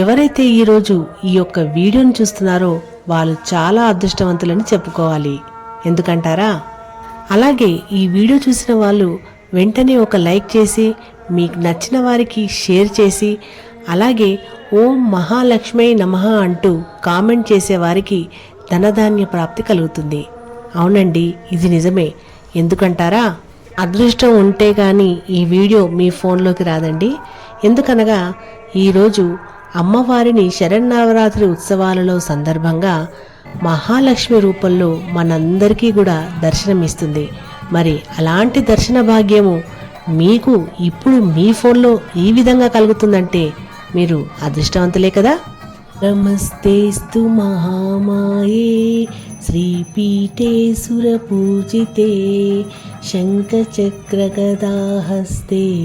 ఎవరైతే ఈరోజు ఈ యొక్క వీడియోను చూస్తున్నారో వాళ్ళు చాలా అదృష్టవంతులని చెప్పుకోవాలి. ఎందుకంటారా? అలాగే ఈ వీడియో చూసిన వాళ్ళు వెంటనే ఒక లైక్ చేసి మీకు నచ్చిన వారికి షేర్ చేసి అలాగే ఓం మహాలక్ష్మి నమః అంటూ కామెంట్ చేసే వారికి ధనధాన్య ప్రాప్తి కలుగుతుంది. అవునండి ఇది నిజమే. ఎందుకంటారా? అదృష్టం ఉంటే కానీ ఈ వీడియో మీ ఫోన్లోకి రాదండి. ఎందుకనగా ఈరోజు అమ్మవారిని శరన్నవరాత్రి ఉత్సవాలలో సందర్భంగా మహాలక్ష్మి రూపంలో మనందరికీ కూడా దర్శనమిస్తుంది. మరి అలాంటి దర్శన భాగ్యము మీకు ఇప్పుడు మీ ఫోన్లో ఈ విధంగా కలుగుతుందంటే మీరు అదృష్టవంతులే కదా? నమస్తేస్తు మహామాయే. శ్రీపీఠే సురపూజితే శంఖచక్రగదాహస్తే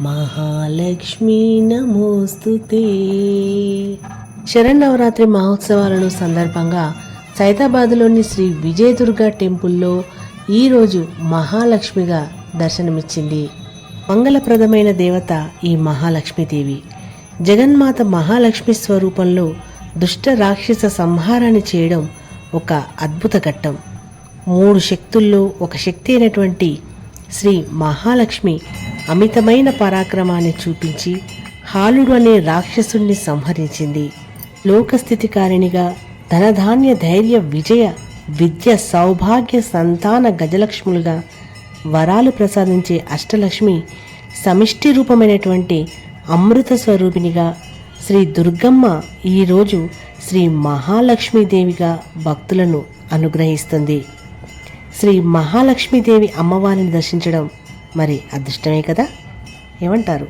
మహాలక్ష్మీ నమోస్తుతే. శరన్నవరాత్రి మహోత్సవాలను సందర్భంగా సైతాబాద్లోని శ్రీ విజయదుర్గ టెంపుల్లో ఈరోజు మహాలక్ష్మిగా దర్శనమిచ్చింది. మంగళప్రదమైన దేవత ఈ మహాలక్ష్మీదేవి. జగన్మాత మహాలక్ష్మి స్వరూపంలో దుష్ట రాక్షస సంహారాన్ని చేయడం ఒక అద్భుత ఘట్టం. మూడు శక్తుల్లో ఒక శక్తి అయినటువంటి శ్రీ మహాలక్ష్మి అమితమైన పరాక్రమాన్ని చూపించి హాలుడు అనే రాక్షసుణ్ణి సంహరించింది. లోకస్థితికారిణిగా ధనధాన్య ధైర్య విజయ విద్య సౌభాగ్య సంతాన గజలక్ష్ములుగా వరాలు ప్రసాదించే అష్టలక్ష్మి సమిష్టి రూపమైనటువంటి అమృత స్వరూపిణిగా శ్రీ దుర్గమ్మ ఈరోజు శ్రీ మహాలక్ష్మీదేవిగా భక్తులను అనుగ్రహిస్తుంది. శ్రీ మహాలక్ష్మీదేవి అమ్మవారిని దర్శించడం మరి అదృష్టమే కదా? ఏమంటారు?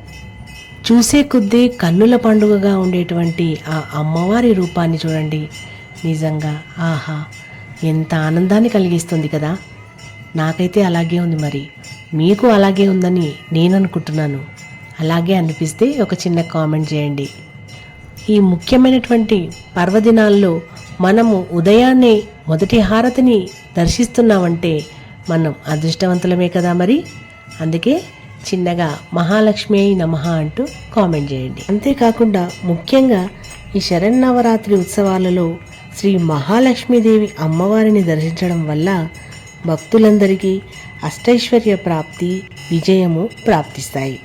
చూసే కొద్దీ కన్నుల పండుగగా ఉండేటువంటి ఆ అమ్మవారి రూపాన్ని చూడండి. నిజంగా ఆహా ఎంత ఆనందాన్ని కలిగిస్తుంది కదా? నాకైతే అలాగే ఉంది మరి. మీకు అలాగే ఉందని నేను అనుకుంటున్నాను అలాగే అనిపిస్తే ఒక చిన్న కామెంట్ చేయండి. ఈ ముఖ్యమైనటువంటి పర్వదినాల్లో మనము ఉదయాన్నే మొదటి హారతిని దర్శిస్తున్నామంటే మనం అదృష్టవంతులమే కదా మరి? అందుకే చిన్నగా మహాలక్ష్మి అయి నమః అంటూ కామెంట్ చేయండి. అంతేకాకుండా ముఖ్యంగా ఈ శరన్నవరాత్రి ఉత్సవాలలో శ్రీ మహాలక్ష్మీదేవి అమ్మవారిని దర్శించడం వల్ల భక్తులందరికీ అష్టైశ్వర్య ప్రాప్తి విజయము ప్రాప్తిస్తాయి.